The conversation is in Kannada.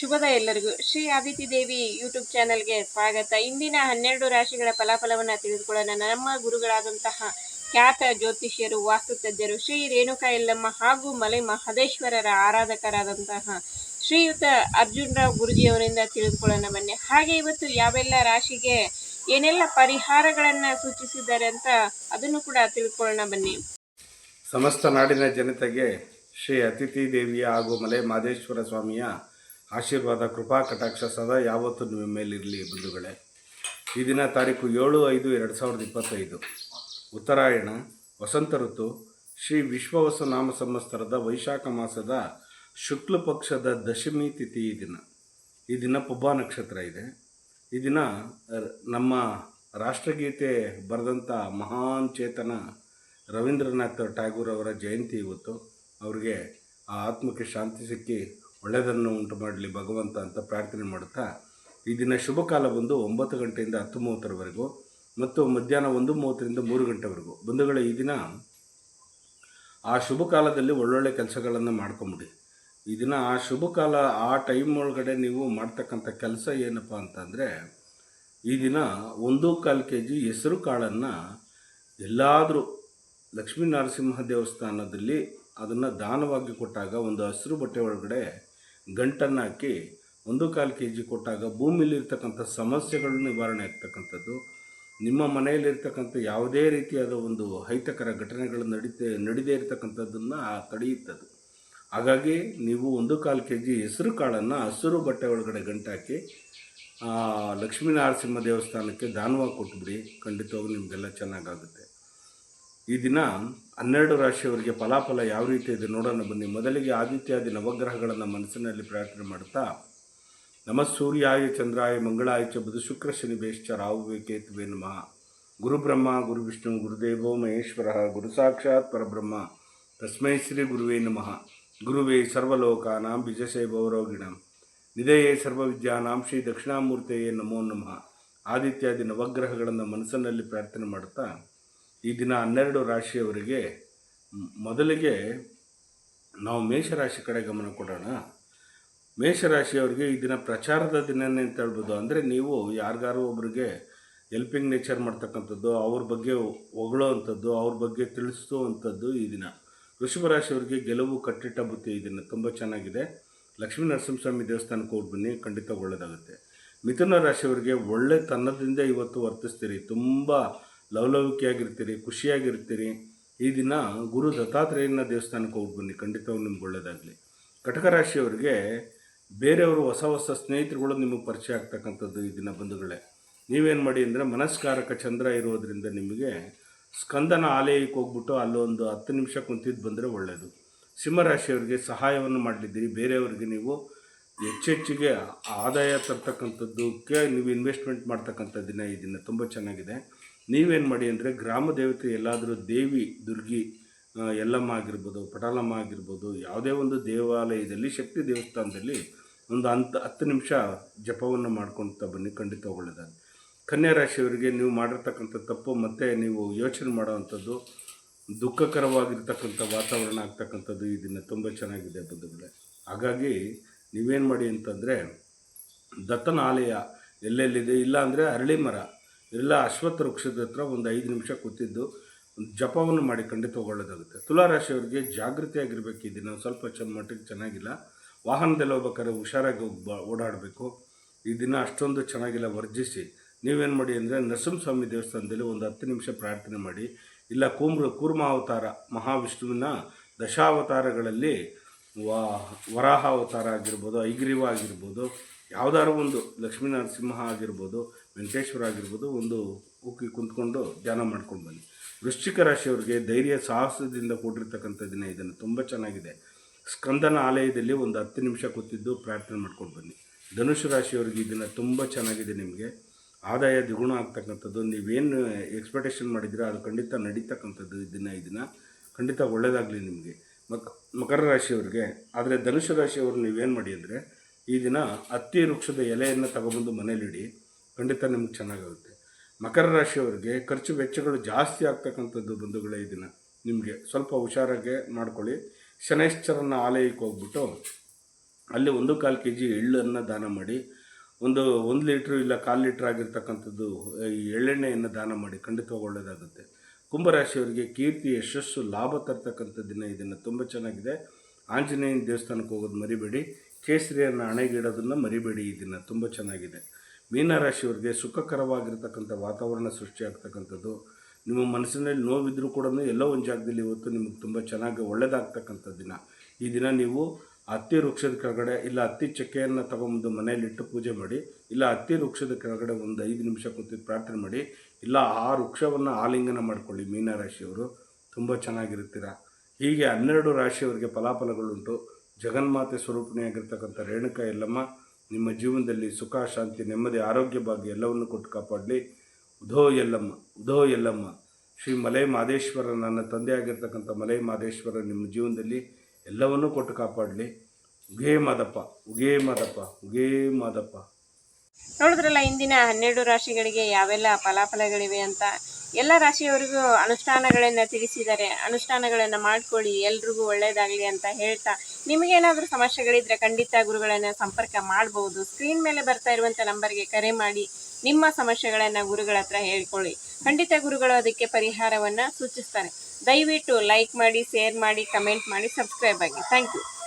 ಶುಭದ ಎಲ್ಲರಿಗೂ. ಶ್ರೀ ಆದಿತಿ ದೇವಿ ಯೂಟ್ಯೂಬ್ ಚಾನೆಲ್ಗೆ ಸ್ವಾಗತ. ಇಂದಿನ ಹನ್ನೆರಡು ರಾಶಿಗಳ ಫಲಾಫಲವನ್ನು ತಿಳಿದುಕೊಳ್ಳೋಣ. ನಮ್ಮ ಗುರುಗಳಾದಂತಹ ಖ್ಯಾತ ಜ್ಯೋತಿಷ್ಯರು, ವಾಸ್ತುತಜ್ಞರು, ಶ್ರೀ ರೇಣುಕಾ ಎಲ್ಲಮ್ಮ ಹಾಗೂ ಮಲೆ ಮಹದೇಶ್ವರರ ಆರಾಧಕರಾದಂತಹ ಶ್ರೀಯುತ ಅರ್ಜುನ್ ರಾವ್ ಗುರುಜಿಯವರಿಂದ ತಿಳಿದುಕೊಳ್ಳೋಣ ಬನ್ನಿ. ಹಾಗೆ ಇವತ್ತು ಯಾವೆಲ್ಲ ರಾಶಿಗೆ ಏನೆಲ್ಲ ಪರಿಹಾರಗಳನ್ನ ಸೂಚಿಸಿದ್ದಾರೆ ಅಂತ ಅದನ್ನು ಕೂಡ ತಿಳಿದುಕೊಳ್ಳೋಣ ಬನ್ನಿ. ಸಮಸ್ತ ನಾಡಿನ ಜನತೆಗೆ ಶ್ರೀ ಅತಿಥಿ ದೇವಿಯ ಹಾಗೂ ಮಲೆ ಮಾದೇಶ್ವರ ಸ್ವಾಮಿಯ ಆಶೀರ್ವಾದ, ಕೃಪಾ, ಕಟಾಕ್ಷ ಸದಾ ಯಾವತ್ತೂ ನಿಮ್ಮ ಮೇಲಿರಲಿ ಬಂಧುಗಳೇ. ಈ ದಿನ ತಾರೀಕು ಏಳು ಐದು ಎರಡು ಸಾವಿರದ ಇಪ್ಪತ್ತೈದು. ಉತ್ತರಾಯಣ, ವಸಂತ ಋತು, ಶ್ರೀ ವಿಶ್ವವಸು ನಾಮ ಸಂವತ್ಸರದ ವೈಶಾಖ ಮಾಸದ ಶುಕ್ಲ ಪಕ್ಷದ ದಶಮಿ ತಿಥಿ ಈ ದಿನ. ಈ ದಿನ ಪುಬ್ಬ ನಕ್ಷತ್ರ ಇದೆ. ಈ ದಿನ ನಮ್ಮ ರಾಷ್ಟ್ರಗೀತೆ ಬರೆದಂಥ ಮಹಾನ್ ಚೇತನ ರವೀಂದ್ರನಾಥ್ ಟ್ಯಾಗೂರ್ ಅವರ ಜಯಂತಿ ಇವತ್ತು. ಅವರಿಗೆ ಆ ಆತ್ಮಕ್ಕೆ ಶಾಂತಿ ಸಿಕ್ಕಿ ಒಳ್ಳೆಯದನ್ನು ಉಂಟು ಮಾಡಲಿ ಭಗವಂತ ಅಂತ ಪ್ರಾರ್ಥನೆ ಮಾಡುತ್ತಾ, ಈ ದಿನ ಶುಭ ಕಾಲ ಬಂದು ಒಂಬತ್ತು ಗಂಟೆಯಿಂದ ಹತ್ತು ಮೂವತ್ತರವರೆಗೂ ಮತ್ತು ಮಧ್ಯಾಹ್ನ ಒಂದು ಮೂವತ್ತರಿಂದ ಮೂರು ಗಂಟೆವರೆಗೂ. ಬಂಧುಗಳ, ಈ ದಿನ ಆ ಶುಭ ಕಾಲದಲ್ಲಿ ಒಳ್ಳೊಳ್ಳೆ ಕೆಲಸಗಳನ್ನು ಮಾಡ್ಕೊಂಬಿಡಿ. ಈ ದಿನ ಆ ಶುಭ ಕಾಲ ಆ ಟೈಮ್ ಒಳಗಡೆ ನೀವು ಮಾಡ್ತಕ್ಕಂಥ ಕೆಲಸ ಏನಪ್ಪ ಅಂತಂದರೆ, ಈ ದಿನ ಒಂದು ಕಾಲು ಕೆ ಜಿ ಹೆಸರು ಕಾಳನ್ನು ಎಲ್ಲಾದರೂ ಲಕ್ಷ್ಮೀ ನರಸಿಂಹ ದೇವಸ್ಥಾನದಲ್ಲಿ ಅದನ್ನು ದಾನವಾಗಿ ಕೊಟ್ಟಾಗ ಒಂದು ಹಸಿರು ಬಟ್ಟೆ ಒಳಗಡೆ ಗಂಟನ್ನು ಹಾಕಿ ಒಂದು ಕಾಲು ಕೆ ಜಿ ಕೊಟ್ಟಾಗ ಭೂಮಿಲಿರ್ತಕ್ಕಂಥ ಸಮಸ್ಯೆಗಳು ನಿವಾರಣೆ ಆಗ್ತಕ್ಕಂಥದ್ದು. ನಿಮ್ಮ ಮನೆಯಲ್ಲಿರ್ತಕ್ಕಂಥ ಯಾವುದೇ ರೀತಿಯಾದ ಒಂದು ಅಹಿತಕರ ಘಟನೆಗಳು ನಡೀತೆ ನಡೀದೇ ಇರತಕ್ಕಂಥದ್ದನ್ನು ತಡೆಯುತ್ತದೆ ಹಾಗಾಗಿ ನೀವು ಒಂದು ಕಾಲು ಕೆ ಜಿ ಹೆಸರು ಕಾಳನ್ನು ಹಸಿರು ಬಟ್ಟೆ ಒಳಗಡೆ ಗಂಟಾಕಿ ಆ, ಲಕ್ಷ್ಮೀ ನರಸಿಂಹ ದೇವಸ್ಥಾನಕ್ಕೆ ದಾನವಾಗಿ ಕೊಟ್ಟುಬಿಡಿ ಖಂಡಿತವಾಗಿ ನಿಮಗೆಲ್ಲ ಚೆನ್ನಾಗಾಗುತ್ತೆ. ಈ ದಿನ ಹನ್ನೆರಡು ರಾಶಿಯವರಿಗೆ ಫಲಾಫಲ ಯಾವ ರೀತಿ ಇದೆ ನೋಡೋಣ ಬನ್ನಿ. ಮೊದಲಿಗೆ ಆದಿತ್ಯಾದಿ ನವಗ್ರಹಗಳನ್ನು ಮನಸ್ಸಿನಲ್ಲಿ ಪ್ರಾರ್ಥನೆ ಮಾಡುತ್ತಾ ನಮ ಸೂರ್ಯಾಯ, ಚಂದ್ರಾಯ, ಮಂಗಳಾಯ ಚ ಬುಧ, ಶುಕ್ರ ಶನಿ, ಬೇಶ್ಚ ರಾಹುವೇ ಕೇತುವೆ ನಮಃ. ಗುರುಬ್ರಹ್ಮ ಗುರುವಿಷ್ಣು ಗುರುದೇವೋ ಮಹೇಶ್ವರ, ಗುರು ಸಾಕ್ಷಾತ್ ಪರಬ್ರಹ್ಮ. ತಸ್ಮೈ ಶ್ರೀ ಗುರುವೇ ನಮಃ. ಗುರುವೇ ಸರ್ವಲೋಕಾನಾಂ ನಿಧೆಯೇ ನಿಧಯೇ ಸರ್ವವಿದ್ಯಾನಾಂ ಶ್ರೀ ದಕ್ಷಿಣಾಮೂರ್ತೆಯೇ ನಮೋ ನಮಃ. ಆದಿತ್ಯಾದಿ ನವಗ್ರಹಗಳನ್ನು ಮನಸ್ಸಿನಲ್ಲಿ ಪ್ರಾರ್ಥನೆ ಮಾಡುತ್ತಾ ಈ ದಿನ ಹನ್ನೆರಡು ರಾಶಿಯವರಿಗೆ ಮೊದಲಿಗೆ ನಾವು ಮೇಷರಾಶಿ ಕಡೆ ಗಮನ ಕೊಡೋಣ. ಮೇಷರಾಶಿಯವರಿಗೆ ಈ ದಿನ ಪ್ರಚಾರದ ದಿನನೇ ಅಂತ ಹೇಳ್ಬೋದು. ಅಂದರೆ ನೀವು ಯಾರಿಗಾರು ಒಬ್ರಿಗೆ ಹೆಲ್ಪಿಂಗ್ ನೇಚರ್ ಮಾಡ್ತಕ್ಕಂಥದ್ದು, ಅವ್ರ ಬಗ್ಗೆ ಹೊಗಳೋ ಅಂಥದ್ದು ಅವ್ರ ಬಗ್ಗೆ ತಿಳಿಸುವಂಥದ್ದು ಈ ದಿನ. ವೃಷಭ ರಾಶಿಯವರಿಗೆ ಗೆಲುವು ಕಟ್ಟಿಟ್ಟ ಬುತ್ತಿ ಈ ದಿನ ತುಂಬ ಚೆನ್ನಾಗಿದೆ. ಲಕ್ಷ್ಮೀ ನರಸಿಂಹಸ್ವಾಮಿ ದೇವಸ್ಥಾನಕ್ಕೆ ಹೋಗಿ ಬನ್ನಿ, ಖಂಡಿತ ಒಳ್ಳೆಯದಾಗುತ್ತೆ ಮಿಥುನ ರಾಶಿಯವರಿಗೆ ಒಳ್ಳೆ ತನ್ನದಿಂದ ಇವತ್ತು ವರ್ತಿಸ್ತೀರಿ. ತುಂಬ ಲವಲವಿಕೆಯಾಗಿರ್ತೀರಿ ಖುಷಿಯಾಗಿರ್ತೀರಿ, ಈ ದಿನ ಗುರು ದತ್ತಾತ್ರೇಯನ ದೇವಸ್ಥಾನಕ್ಕೆ ಹೋಗಿ ಬನ್ನಿ. ಖಂಡಿತವಾಗಿ ನಿಮ್ಗೆ ಒಳ್ಳೆಯದಾಗಲಿ ಕಟಕ ರಾಶಿಯವರಿಗೆ ಬೇರೆಯವರು ಹೊಸ ಹೊಸ ಸ್ನೇಹಿತರುಗಳು ನಿಮಗೆ ಪರಿಚಯ ಆಗ್ತಕ್ಕಂಥದ್ದು ಈ ದಿನ ಬಂಧುಗಳೇ. ನೀವೇನು ಮಾಡಿ ಅಂದರೆ ಮನಸ್ಕಾರಕ ಚಂದ್ರ ಇರೋದರಿಂದ ನಿಮಗೆ ಸ್ಕಂದನ ಆಲಯಕ್ಕೆ ಹೋಗ್ಬಿಟ್ಟು ಅಲ್ಲೊಂದು ಹತ್ತು ನಿಮಿಷ ಕುಂತಿದ್ದು ಬಂದರೆ ಒಳ್ಳೆಯದು ಸಿಂಹರಾಶಿಯವರಿಗೆ ಸಹಾಯವನ್ನು ಮಾಡಲಿದ್ದೀರಿ. ಬೇರೆಯವರಿಗೆ ನೀವು ಹೆಚ್ಚೆಚ್ಚಿಗೆ ಆದಾಯ ತರ್ತಕ್ಕಂಥದ್ದಕ್ಕೆ ನೀವು ಇನ್ವೆಸ್ಟ್ಮೆಂಟ್ ಮಾಡ್ತಕ್ಕಂಥ ದಿನ ಈ ದಿನ. ತುಂಬ ಚೆನ್ನಾಗಿದೆ. ನೀವೇನು ಮಾಡಿ ಅಂದರೆ ಗ್ರಾಮ ದೇವತೆ ಎಲ್ಲಾದರೂ ದೇವಿ, ದುರ್ಗಿ ಎಲ್ಲಮ್ಮ ಆಗಿರ್ಬೋದು, ಪಟಾಲಮ್ಮ ಆಗಿರ್ಬೋದು, ಯಾವುದೇ ಒಂದು ದೇವಾಲಯದಲ್ಲಿ, ಶಕ್ತಿ ದೇವಸ್ಥಾನದಲ್ಲಿ ಒಂದು ಹಂತ, ಹತ್ತು ನಿಮಿಷ ಜಪವನ್ನು ಮಾಡ್ಕೊಳ್ತಾ ಬನ್ನಿ, ಖಂಡಿತ ಒಳ್ಳೆಯದಾಗಿ ಕನ್ಯಾ ರಾಶಿಯವರಿಗೆ ನೀವು ಮಾಡಿರ್ತಕ್ಕಂಥ ತಪ್ಪು ಮತ್ತು ನೀವು ಯೋಚನೆ ಮಾಡೋವಂಥದ್ದು ದುಃಖಕರವಾಗಿರ್ತಕ್ಕಂಥ ವಾತಾವರಣ ಆಗ್ತಕ್ಕಂಥದ್ದು ಈ ದಿನ ತುಂಬ ಚೆನ್ನಾಗಿದೆ ಬಂಧುಗಳೇ. ಹಾಗಾಗಿ ನೀವೇನು ಮಾಡಿ ಅಂತಂದರೆ ದತ್ತನ ಆಲಯ ಎಲ್ಲೆಲ್ಲಿದೆ? ಇಲ್ಲ ಅಂದರೆ ಅರಳಿ ಮರ. ಇಲ್ಲ ಅಶ್ವತ್ಥ ವೃಕ್ಷದ ಹತ್ರ ಒಂದು ಐದು ನಿಮಿಷ ಕೂತಿದ್ದು ಒಂದು ಜಪವನ್ನು ಮಾಡಿ ಖಂಡಿತ ಒಳ್ಳೆಯದಾಗುತ್ತೆ ತುಲಾರಾಶಿಯವರಿಗೆ ಜಾಗೃತಿಯಾಗಿರ್ಬೇಕು ಈ ದಿನ. ಸ್ವಲ್ಪ ಚೆನ್ನ ಮಟ್ಟಿಗೆ ಚೆನ್ನಾಗಿಲ್ಲ. ವಾಹನದಲ್ಲಿ ಹೋಗ್ಬೇಕಾದ್ರೆ ಹುಷಾರಾಗಿ ಹೋಗಿ ಓಡಾಡಬೇಕು. ಈ ದಿನ ಅಷ್ಟೊಂದು ಚೆನ್ನಾಗಿಲ್ಲ, ವರ್ಜಿಸಿ. ನೀವೇನು ಮಾಡಿ ಅಂದರೆ ನರಸಿಂಹಸ್ವಾಮಿ ದೇವಸ್ಥಾನದಲ್ಲಿ ಒಂದು ಹತ್ತು ನಿಮಿಷ ಪ್ರಾರ್ಥನೆ ಮಾಡಿ. ಇಲ್ಲ, ಕೂಮ್ರ, ಕೂರ್ಮಾವತಾರ, ಮಹಾವಿಷ್ಣುವಿನ ದಶಾವತಾರಗಳಲ್ಲಿ ವಾ ವರಾಹ ಅವತಾರ ಆಗಿರ್ಬೋದು, ಐಗ್ರೀವ ಆಗಿರ್ಬೋದು, ಯಾವುದಾದ್ರು ಒಂದು ಲಕ್ಷ್ಮೀ ನರಸಿಂಹ ಆಗಿರ್ಬೋದು ವೆಂಕಟೇಶ್ವರ ಆಗಿರ್ಬೋದು ಒಂದು ಉಕ್ಕಿ ಕುಂತ್ಕೊಂಡು ಧ್ಯಾನ ಮಾಡ್ಕೊಂಡು ಬನ್ನಿ. ವೃಶ್ಚಿಕ ರಾಶಿಯವರಿಗೆ ಧೈರ್ಯ, ಸಾಹಸದಿಂದ ಕೂಡಿರ್ತಕ್ಕಂಥ ದಿನ ಇದನ್ನು ತುಂಬ ಚೆನ್ನಾಗಿದೆ. ಸ್ಕಂದನ ಆಲಯದಲ್ಲಿ ಒಂದು ಹತ್ತು ನಿಮಿಷ ಕೂತಿದ್ದು ಪ್ರಾರ್ಥನೆ ಮಾಡ್ಕೊಂಡು ಬನ್ನಿ. ಧನುಷ್ ರಾಶಿಯವರಿಗೆ ಇದನ್ನು ದಿನ ತುಂಬ ಚೆನ್ನಾಗಿದೆ ನಿಮಗೆ. ಆದಾಯ ದ್ವಿಗುಣ ಆಗ್ತಕ್ಕಂಥದ್ದು. ನೀವೇನು ಎಕ್ಸ್ಪೆಕ್ಟೇಷನ್ ಮಾಡಿದ್ರೆ ಅದು ಖಂಡಿತ ನಡೀತಕ್ಕಂಥದ್ದು ದಿನ, ಈ ದಿನ ಖಂಡಿತ ಒಳ್ಳೆಯದಾಗಲಿ ನಿಮಗೆ. ಮಕ್, ಮಕರ ರಾಶಿಯವರಿಗೆ, ಆದರೆ ಧನುಷ ರಾಶಿಯವರು ನೀವೇನು ಮಾಡಿ ಅಂದರೆ ಈ ದಿನ ಹತ್ತಿ ವೃಕ್ಷದ ಎಲೆಯನ್ನು ತಗೊಬಂದು ಮನೇಲಿಡಿ. ಖಂಡಿತ ನಿಮ್ಗೆ ಚೆನ್ನಾಗಾಗುತ್ತೆ. ಮಕರ ರಾಶಿಯವರಿಗೆ ಖರ್ಚು ವೆಚ್ಚಗಳು ಜಾಸ್ತಿ ಆಗ್ತಕ್ಕಂಥದ್ದು ಬಂಧುಗಳೇ ದಿನ. ನಿಮಗೆ ಸ್ವಲ್ಪ ಹುಷಾರಾಗೆ ಮಾಡ್ಕೊಳ್ಳಿ. ಶನೈಶ್ಚರನ ಆಲಯಕ್ಕೆ ಹೋಗ್ಬಿಟ್ಟು ಅಲ್ಲಿ ಒಂದು ಕಾಲು ಕೆ ಜಿ ಎಳ್ಳನ್ನು ದಾನ ಮಾಡಿ, ಒಂದು ಒಂದು ಲೀಟ್ರು ಇಲ್ಲ ಕಾಲು ಲೀಟ್ರ್ ಆಗಿರ್ತಕ್ಕಂಥದ್ದು, ಈ ಎಳ್ಳೆಣ್ಣೆಯನ್ನು ದಾನ ಮಾಡಿ ಖಂಡಿತವಾಗಿ ಒಳ್ಳೆಯದಾಗುತ್ತೆ ಕುಂಭರಾಶಿಯವರಿಗೆ ಕೀರ್ತಿ, ಯಶಸ್ಸು, ಲಾಭ ತರ್ತಕ್ಕಂಥ ದಿನ ಇದನ್ನು ತುಂಬ ಚೆನ್ನಾಗಿದೆ. ಆಂಜನೇಯನ ದೇವಸ್ಥಾನಕ್ಕೆ ಹೋಗೋದು ಮರಿಬೇಡಿ. ಕೇಸರಿಯನ್ನು ಹಣೆಗಿಡೋದನ್ನು ಮರಿಬೇಡಿ ಈ ದಿನ ತುಂಬ ಚೆನ್ನಾಗಿದೆ. ಮೀನರಾಶಿಯವರಿಗೆ ಸುಖಕರವಾಗಿರ್ತಕ್ಕಂಥ ವಾತಾವರಣ ಸೃಷ್ಟಿಯಾಗ್ತಕ್ಕಂಥದ್ದು. ನಿಮ್ಮ ಮನಸ್ಸಿನಲ್ಲಿ ನೋವಿದ್ರೂ ಕೂಡ ಎಲ್ಲೋ ಒಂದು ಜಾಗದಲ್ಲಿ ಇವತ್ತು ನಿಮಗೆ ತುಂಬ ಚೆನ್ನಾಗಿ ಒಳ್ಳೆಯದಾಗ್ತಕ್ಕಂಥ ದಿನ. ಈ ದಿನ ನೀವು ಹತ್ತಿ ವೃಕ್ಷದ ಕೆಳಗಡೆ ಇಲ್ಲ ಹತ್ತಿ ಚಕ್ಕೆಯನ್ನು ತಗೊಂಬಂದು ಮನೆಯಲ್ಲಿಟ್ಟು ಪೂಜೆ ಮಾಡಿ, ಇಲ್ಲ ಹತ್ತಿ ವೃಕ್ಷದ ಕೆಳಗಡೆ ಒಂದು ಐದು ನಿಮಿಷ ಕೂತು ಪ್ರಾರ್ಥನೆ ಮಾಡಿ, ಇಲ್ಲ ಆ ವೃಕ್ಷವನ್ನು ಆಲಿಂಗನ ಮಾಡ್ಕೊಳ್ಳಿ ಮೀನರಾಶಿಯವರು, ತುಂಬ ಚೆನ್ನಾಗಿರ್ತೀರ ಹೀಗೆ ಹನ್ನೆರಡು ರಾಶಿಯವರಿಗೆ ಫಲಾಫಲಗಳುಂಟು. ಜಗನ್ಮಾತೆ ಸ್ವರೂಪಣೆಯಾಗಿರ್ತಕ್ಕಂಥ ರೇಣುಕಾ ಎಲ್ಲಮ್ಮ ನಿಮ್ಮ ಜೀವನದಲ್ಲಿ ಸುಖ, ಶಾಂತಿ, ನೆಮ್ಮದಿ ಆರೋಗ್ಯ ಭಾಗ್ಯ ಎಲ್ಲವನ್ನು ಕೊಟ್ಟು ಕಾಪಾಡಲಿ. ಉಧೋ ಎಲ್ಲಮ್ಮ ಉಧೋ ಎಲ್ಲಮ್ಮ ಶ್ರೀ ಮಲೈ ಮಾದೇಶ್ವರ ನನ್ನ ತಂದೆಯಾಗಿರ್ತಕ್ಕಂಥ ಮಲೈ ಮಾದೇಶ್ವರ ನಿಮ್ಮ ಜೀವನದಲ್ಲಿ ಎಲ್ಲವನ್ನೂ ಕೊಟ್ಟು ಕಾಪಾಡಲಿ. ಉಗೇ ಮಾದಪ್ಪ ಉಗೇ ಮಾದಪ್ಪ ಉಗೇ ಮಾದಪ್ಪ. ನೋಡಿದ್ರಲ್ಲ, ಇಂದಿನ ಹನ್ನೆರಡು ರಾಶಿಗಳಿಗೆ ಯಾವೆಲ್ಲ ಫಲಾಫಲಗಳಿವೆ ಅಂತ? ಎಲ್ಲ ರಾಶಿಯವರಿಗೂ ಅನುಷ್ಠಾನಗಳನ್ನು ತಿಳಿಸಿದ್ದಾರೆ ಅನುಷ್ಠಾನಗಳನ್ನು ಮಾಡ್ಕೊಳ್ಳಿ, ಎಲ್ರಿಗೂ ಒಳ್ಳೆಯದಾಗಲಿ ಅಂತ ಹೇಳ್ತಾ ನಿಮಗೇನಾದರೂ ಸಮಸ್ಯೆಗಳಿದ್ರೆ ಖಂಡಿತ ಗುರುಗಳನ್ನು ಸಂಪರ್ಕ ಮಾಡ್ಬೋದು. ಸ್ಕ್ರೀನ್ ಮೇಲೆ ಬರ್ತಾ ಇರುವಂಥ ನಂಬರ್ಗೆ ಕರೆ ಮಾಡಿ, ನಿಮ್ಮ ಸಮಸ್ಯೆಗಳನ್ನು ಗುರುಗಳ ಹತ್ರ ಹೇಳ್ಕೊಳ್ಳಿ. ಖಂಡಿತ ಗುರುಗಳು ಅದಕ್ಕೆ ಪರಿಹಾರವನ್ನು ಸೂಚಿಸ್ತಾರೆ. ದಯವಿಟ್ಟು ಲೈಕ್ ಮಾಡಿ ಶೇರ್ ಮಾಡಿ ಕಮೆಂಟ್ ಮಾಡಿ ಸಬ್ಸ್ಕ್ರೈಬ್ ಆಗಿ. Thank you